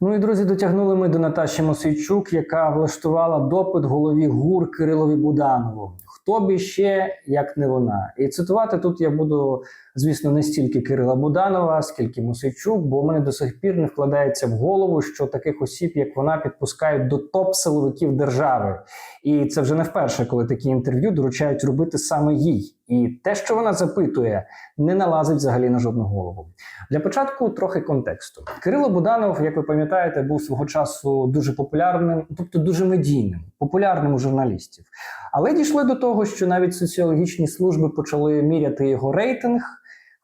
Ну і друзі, дотягнули ми до Наташі Мосейчук, яка влаштувала допит голові ГУР Кирилові Буданову. Хто б іще, як не вона. І цитувати тут я буду, звісно, не стільки Кирила Буданова, скільки Мосейчук, бо в мене до сих пір не вкладається в голову, що таких осіб, як вона, підпускають до топ-силовиків держави. І це вже не вперше, коли такі інтерв'ю доручають робити саме їй. І те, що вона запитує, не налазить взагалі на жодну голову. Для початку трохи контексту. Кирило Буданов, як ви пам'ятаєте, був свого часу дуже популярним, тобто дуже медійним, популярним у журналістів. Але дійшли до того, що навіть соціологічні служби почали міряти його рейтинг.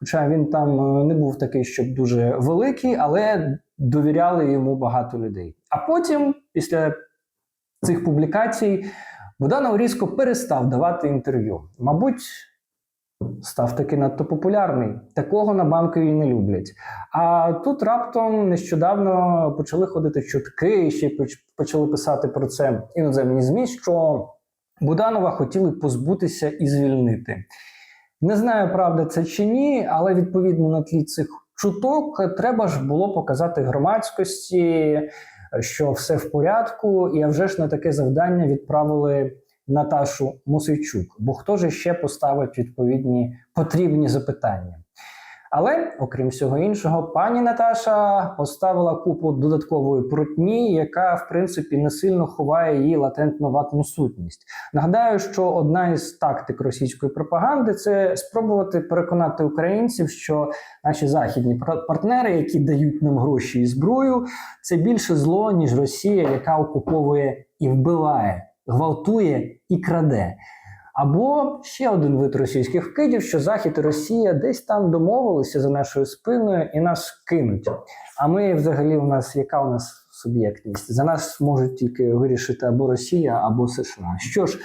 Хоча він там е, не був такий, щоб дуже великий, але довіряли йому багато людей. А потім, після цих публікацій, Буданов різко перестав давати інтерв'ю. Мабуть, став таки надто популярний. Такого на банковій не люблять. А тут раптом нещодавно почали ходити чутки, і ще поч- почали писати про це іноземні ЗМІ, що Буданова хотіли позбутися і звільнити. Не знаю, правда це чи ні, але відповідно на тлі цих чуток треба ж було показати громадськості, що все в порядку, і а вже ж на таке завдання відправили Наташу Мосейчук. Бо хто ж ще поставить відповідні потрібні запитання? Але, окрім всього іншого, пані Наташа поставила купу додаткової прутні, яка в принципі не сильно ховає її латентну ватну сутність. Нагадаю, що одна із тактик російської пропаганди це спробувати переконати українців, що наші західні пар- партнери, які дають нам гроші і зброю, це більше зло, ніж Росія, яка окуповує і вбиває, гвалтує і краде. Або ще один вид російських вкидів, що Захід і Росія десь там домовилися за нашою спиною і нас кинуть. А ми, взагалі, у нас яка у нас суб'єктність? За нас можуть тільки вирішити або Росія, або США. Що ж,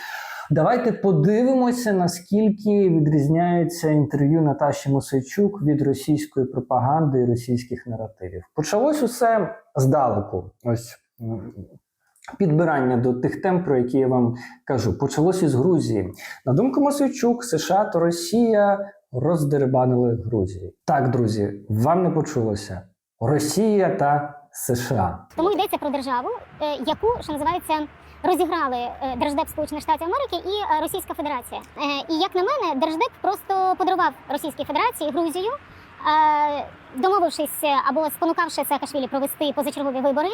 давайте подивимося, наскільки відрізняються інтерв'ю Наташі Мосейчук від російської пропаганди і російських наративів. Почалось усе здалеку. Ось підбирання до тих тем, про які я вам кажу. Почалося з Грузії. На думку Мосейчук, США та Росія роздербанили Грузію. Так, друзі, вам не почулося. Росія та США. Тому йдеться про державу, е, яку що називається. Розіграли е, Держдеп Сполучених Штатів Америки і е, Російська Федерація. І як на мене, Держдеп просто подарував Російській Федерації Грузію, домовившись або спонукавши Саакашвілі провести позачергові вибори.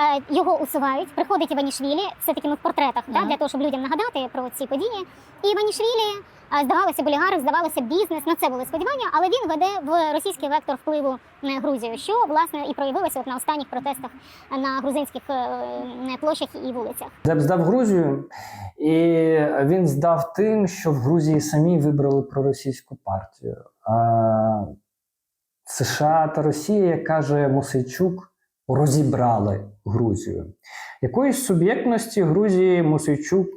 Е, Його усувають, приходить Іванішвілі, все таки ми в портретах, да, для того, щоб людям нагадати про ці події. І Іванішвілі, е, здавалося б, здавалося бізнес, на це були сподівання, але він веде в російський вектор впливу на Грузію, що власне і проявилося от на останніх протестах на грузинських е, площах і вулицях. Зеб здав Грузію, і він здав тим, що в Грузії самі вибрали проросійську партію. А США та Росія, як каже Мосейчук, розібрали Грузію. Якоїсь суб'єктності Грузії Мосейчук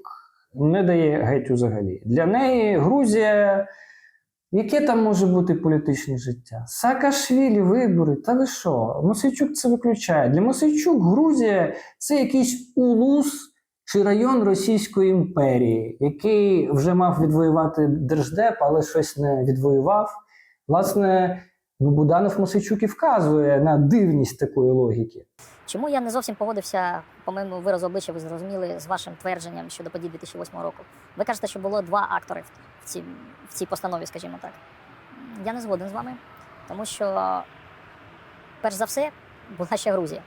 не дає геть взагалі. Для неї Грузія. Яке там може бути політичне життя? Саакашвілі, вибори, та ви що? Мосейчук це виключає. Для Мосейчук Грузія це якийсь улус чи район Російської імперії, який вже мав відвоювати Держдеп, але щось не відвоював. Власне, ну, Буданов Мосейчук і вказує на дивність такої логіки. Чому я не зовсім погодився, по моєму виразу обличчя, ви зрозуміли з вашим твердженням щодо подій 2008 року. Ви кажете, що було два актори в цій, в цій постанові, скажімо так. Я не згоден з вами, тому що, перш за все, була ще Грузія.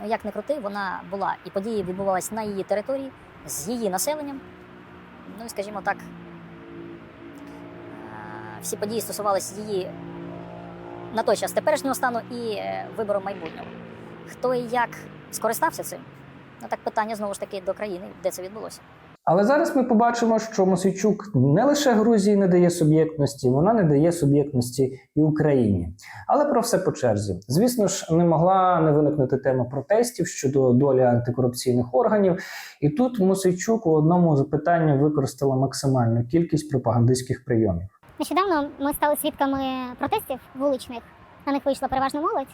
Ну, як не крути, вона була, і події відбувалися на її території, з її населенням. Ну і, скажімо так, е, всі події стосувалися її на той час теперішнього стану і е, вибору майбутнього. Хто і як скористався цим? Ну так питання знову ж таки до країни, де це відбулося. Але зараз ми побачимо, що Мосейчук не лише Грузії не дає суб'єктності, вона не дає суб'єктності і Україні. Але про все по черзі. Звісно ж, не могла не виникнути тема протестів щодо долі антикорупційних органів. І тут Мосейчук у одному запитанні використала максимальну кількість пропагандистських прийомів. Нещодавно ми стали свідками протестів вуличних. На них вийшла переважно молодь.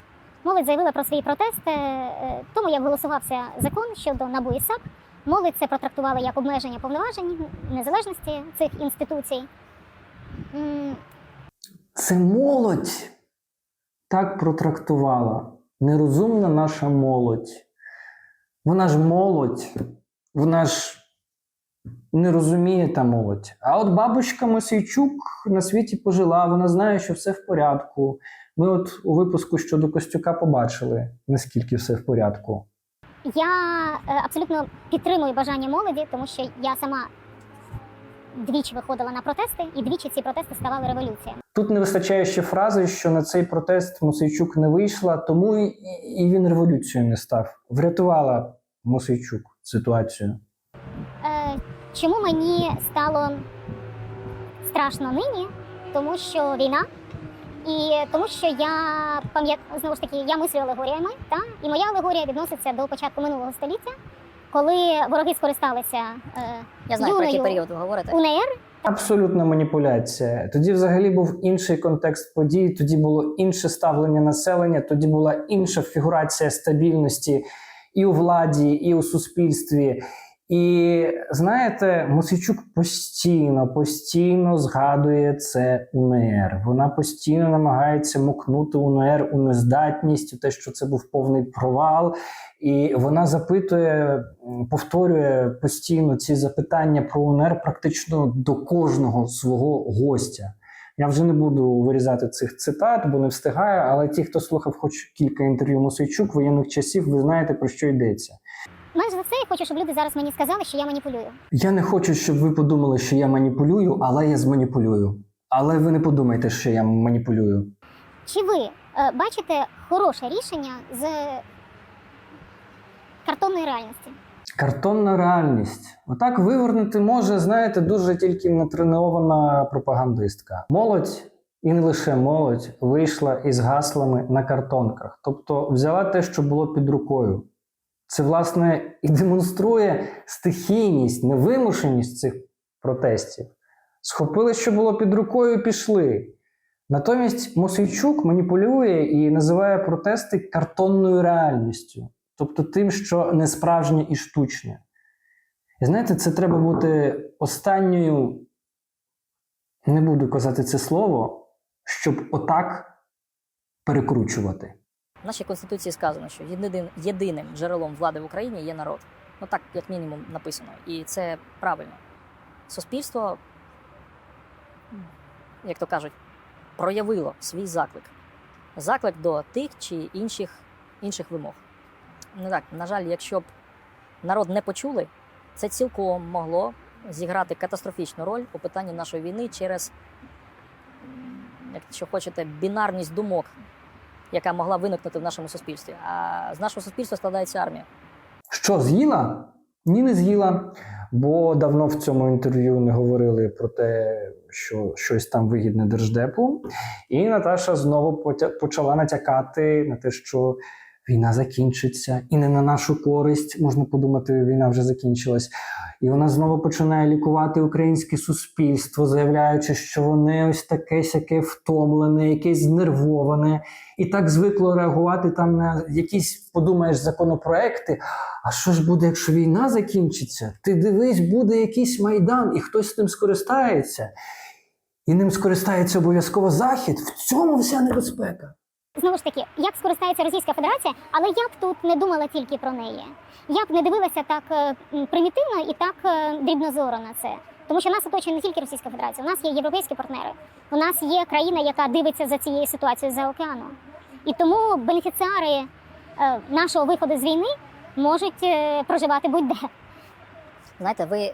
Молодь заявила про свої протести, е, тому як голосувався закон щодо НАБУ і САП. Молодь це протрактувала як обмеження повноважень незалежності цих інституцій. Це молодь так протрактувала. нерозумна наша молодь. Вона ж молодь, вона ж не розуміє та молодь. А от бабушка Мосійчук на світі пожила, вона знає, що все в порядку. Ми от у випуску щодо Костюка побачили, наскільки все в порядку. Я е, абсолютно підтримую бажання молоді, тому що я сама двічі виходила на протести, і двічі ці протести ставали революціями. Тут не вистачає ще фрази, що на цей протест Мосійчук не вийшла, тому і, і він революцією не став. Врятувала Мосійчук ситуацію. Чому мені стало страшно нині? Тому що війна, і тому що я пам'ят знову ж таки, я мислю алегоріями, та і моя алегорія відноситься до початку минулого століття, коли вороги скористалися е, Я знаю, про який період ви говорите. УНР Абсолютна маніпуляція. Тоді взагалі був інший контекст подій, тоді було інше ставлення населення, тоді була інша фігурація стабільності і у владі, і у суспільстві. І знаєте, Мосичук постійно, постійно згадує це УНР. Вона постійно намагається мокнути УНР у нездатність, у те, що це був повний провал. І вона запитує, повторює постійно ці запитання про УНР практично до кожного свого гостя. Я вже не буду вирізати цих цитат, бо не встигаю. Але ті, хто слухав хоч кілька інтерв'ю Мосейчук воєнних часів, ви знаєте про що йдеться. Менш за все, я хочу, щоб люди зараз мені сказали, що я маніпулюю. Я не хочу, щоб ви подумали, що я маніпулюю, але я зманіпулюю. Але ви не подумайте, що я маніпулюю. Чи ви е, бачите хороше рішення з картонної реальності? Картонна реальність. Отак вивернути може, знаєте, дуже тільки натренована пропагандистка. Молодь, і не лише молодь, вийшла із гаслами на картонках. Тобто взяла те, що було під рукою. Це, власне, і демонструє стихійність, невимушеність цих протестів. Схопили, що було під рукою, і пішли. Натомість Мосейчук маніпулює і називає протести картонною реальністю тобто тим, що не справжнє і штучне. І знаєте, це треба бути останньою, не буду казати це слово, щоб отак перекручувати. В нашій конституції сказано, що єдиним, єдиним джерелом влади в Україні є народ. Ну так, як мінімум, написано. І це правильно. Суспільство, як то кажуть, проявило свій заклик. Заклик до тих чи інших, інших вимог. Ну так, на жаль, якщо б народ не почули, це цілком могло зіграти катастрофічну роль у питанні нашої війни через, якщо хочете, бінарність думок, яка могла виникнути в нашому суспільстві. А з нашого суспільства складається армія. Що, з'їла? Ні, не з'їла. Бо давно в цьому інтерв'ю не говорили про те, що щось там вигідне держдепу. І Наташа знову почала натякати на те, що війна закінчиться, і не на нашу користь. Можна подумати, війна вже закінчилась. І вона знову починає лікувати українське суспільство, заявляючи, що вони ось таке сяке втомлене, якесь знервоване, і так звикло реагувати там на якісь, подумаєш, законопроекти. А що ж буде, якщо війна закінчиться? Ти дивись, буде якийсь майдан, і хтось з ним скористається. І ним скористається обов'язково захід. В цьому вся небезпека. Знову ж таки, як скористається Російська Федерація, але я б тут не думала тільки про неї. Я б не дивилася так е, примітивно і так е, дрібнозоро на це. Тому що нас оточує не тільки Російська Федерація, у нас є європейські партнери. У нас є країна, яка дивиться за цією ситуацією за океаном. І тому бенефіціари е, нашого виходу з війни можуть проживати будь-де. Знаєте, ви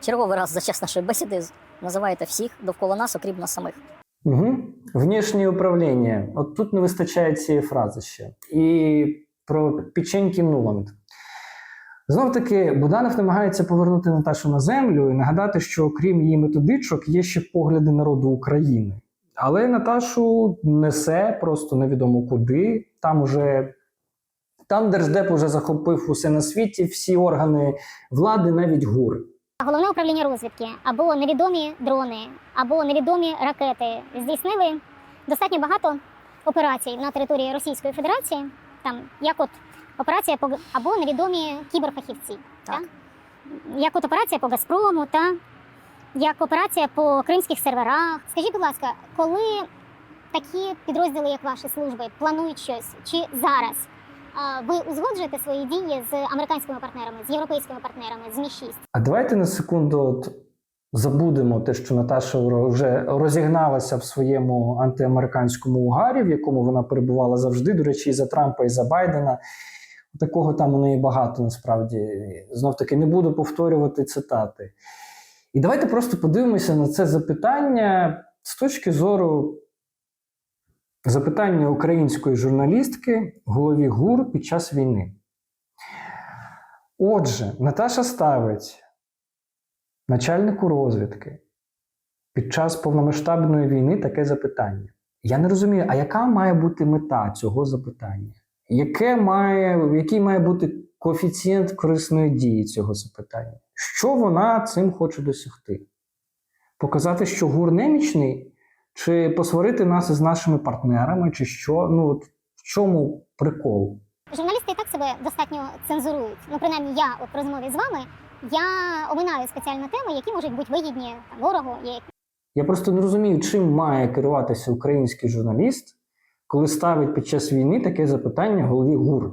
черговий раз за час нашої бесіди називаєте всіх довкола нас, окрім нас самих. Угу. Внішнє управління. От тут не вистачає цієї фрази ще. І про печеньки Нуланд. Знов таки, Буданов намагається повернути Наташу на землю і нагадати, що окрім її методичок є ще погляди народу України. Але Наташу несе просто невідомо куди. Там уже там Держдеп уже захопив усе на світі, всі органи влади, навіть ГУР. Головне управління розвідки або невідомі дрони, або невідомі ракети здійснили достатньо багато операцій на території Російської Федерації, там як от операція по або невідомі кіберфахівці, Так. та? як от операція по Газпрому, та як операція по кримських серверах. Скажіть, будь ласка, коли такі підрозділи, як ваші служби, планують щось чи зараз? Ви узгоджуєте свої дії з американськими партнерами, з європейськими партнерами, з Мі 6 А давайте на секунду от забудемо те, що Наташа вже розігналася в своєму антиамериканському угарі, в якому вона перебувала завжди. До речі, і за Трампа, і за Байдена. Такого там у неї багато насправді. Знов таки не буду повторювати цитати. І давайте просто подивимося на це запитання з точки зору запитання української журналістки голові ГУР під час війни. Отже, Наташа ставить начальнику розвідки під час повномасштабної війни таке запитання. Я не розумію, а яка має бути мета цього запитання? Яке має, який має бути коефіцієнт корисної дії цього запитання? Що вона цим хоче досягти? Показати, що ГУР немічний, чи посварити нас із нашими партнерами, чи що? Ну, от в чому прикол? Журналісти і так себе достатньо цензурують. Ну, принаймні, я от в розмові з вами я оминаю спеціально теми, які можуть бути вигідні там, ворогу, Я просто не розумію, чим має керуватися український журналіст, коли ставить під час війни таке запитання голові ГУР.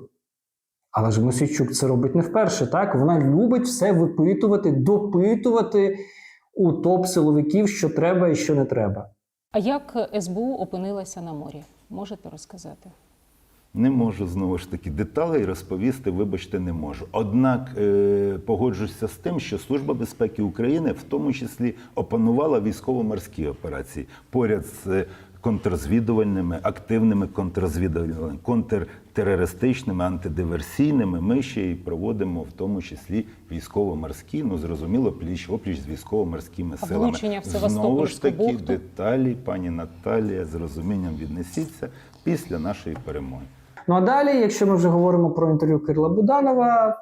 Але ж Мосійчук це робить не вперше, так? Вона любить все випитувати, допитувати у топ-силовиків, що треба і що не треба. А як СБУ опинилася на морі? Можете розказати? Не можу знову ж таки деталей розповісти, вибачте, не можу. Однак е, погоджуся з тим, що Служба безпеки України в тому числі опанувала військово-морські операції поряд з контррозвідувальними, активними контррозвідувальними, контртерористичними, антидиверсійними. Ми ще й проводимо в тому числі військово-морські, ну зрозуміло, пліч опліч з військово-морськими силами. влучення в Знову ж таки, бухту? деталі, пані Наталія, з розумінням віднесіться після нашої перемоги. Ну а далі, якщо ми вже говоримо про інтерв'ю Кирила Буданова,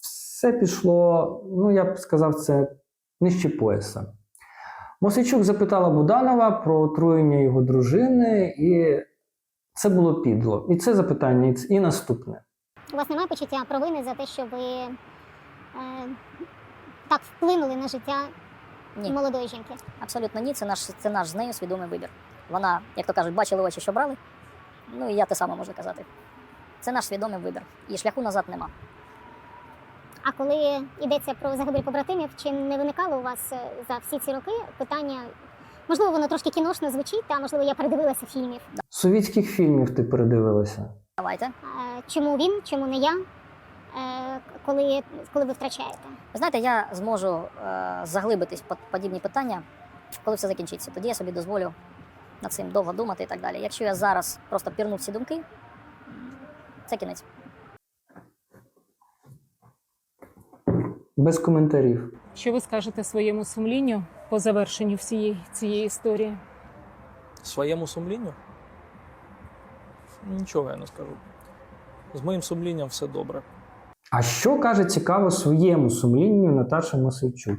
все пішло, ну я б сказав, це нижче пояса. Мосичук запитала Буданова про отруєння його дружини, і це було підло. І це запитання, і наступне. у вас немає почуття провини за те, що ви е, так вплинули на життя Ні, молодої жінки. абсолютно ні. Це наш, це наш з нею свідомий вибір. Вона, як то кажуть, бачили очі, що брали. Ну і я те саме можу казати. Це наш свідомий вибір. І шляху назад нема. А коли йдеться про загибель побратимів, чи не виникало у вас е, за всі ці роки питання? Можливо, воно трошки кіношно звучить, та можливо, я передивилася фільмів. Совітських фільмів ти передивилася. Давайте. Е, Чому він, чому не я? Е, Коли, коли ви втрачаєте? Ви знаєте, я зможу заглибитись в подібні питання, коли все закінчиться. Тоді я собі дозволю над цим довго думати і так далі. Якщо я зараз просто пірну в ці думки, це кінець. Без коментарів. Що ви скажете своєму сумлінню по завершенню всієї цієї історії? своєму сумлінню? Нічого я не скажу. З моїм сумлінням все добре. А що каже цікаво своєму сумлінню Наташа Мосичук?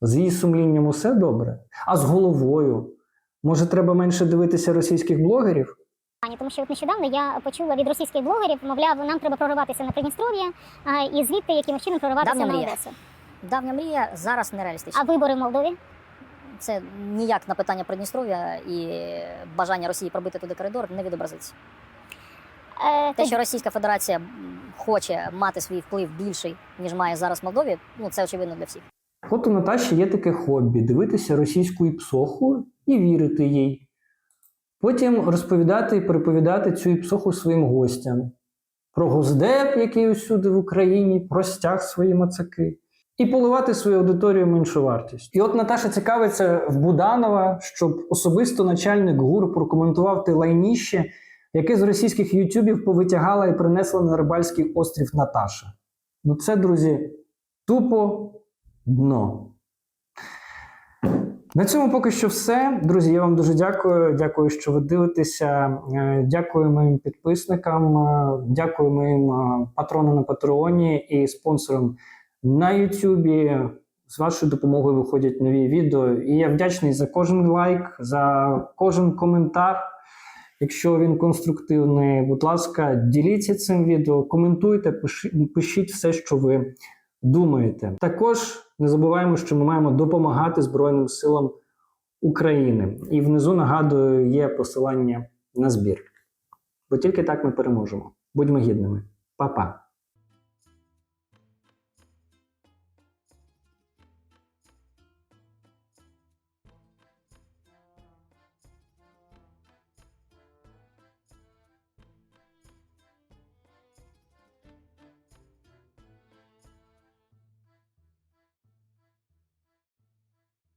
З її сумлінням усе добре? А з головою? Може, треба менше дивитися російських блогерів? Ані, тому що от нещодавно я почула від російських блогерів, мовляв, нам треба прориватися на Придністров'я і звідти якимось чином прориватися Давня на мрія. Одесу. Давня мрія зараз нереалістична. А вибори в Молдові? Це ніяк на питання Придністров'я і бажання Росії пробити туди коридор не відобразиться. Е, Те, тоді- що Російська Федерація хоче мати свій вплив більший, ніж має зараз в Молдові, ну це очевидно для всіх. От у Наташі є таке хобі дивитися російську іпсоху і вірити їй. Потім розповідати і переповідати цю іпсоху своїм гостям. Про Госдеп, який усюди в Україні, про стяг свої мацаки. І поливати свою аудиторію меншовартість. І от Наташа цікавиться в Буданова, щоб особисто начальник ГУР прокоментував те лайніще, яке з російських ютюбів повитягала і принесла на Рибальський острів Наташа. Ну це, друзі, тупо дно. На цьому поки що все. Друзі, я вам дуже дякую. Дякую, що ви дивитеся. Е, Дякую моїм підписникам, е, дякую моїм е, патронам на Патреоні і спонсорам на Ютубі. З вашою допомогою виходять нові відео. І я вдячний за кожен лайк, за кожен коментар. Якщо він конструктивний, будь ласка, діліться цим відео, коментуйте, пишіть все, що ви думаєте. Також не забуваємо, що ми маємо допомагати Збройним силам України. І внизу нагадую, є посилання на збір. Бо тільки так ми переможемо. Будьмо гідними. Па-па!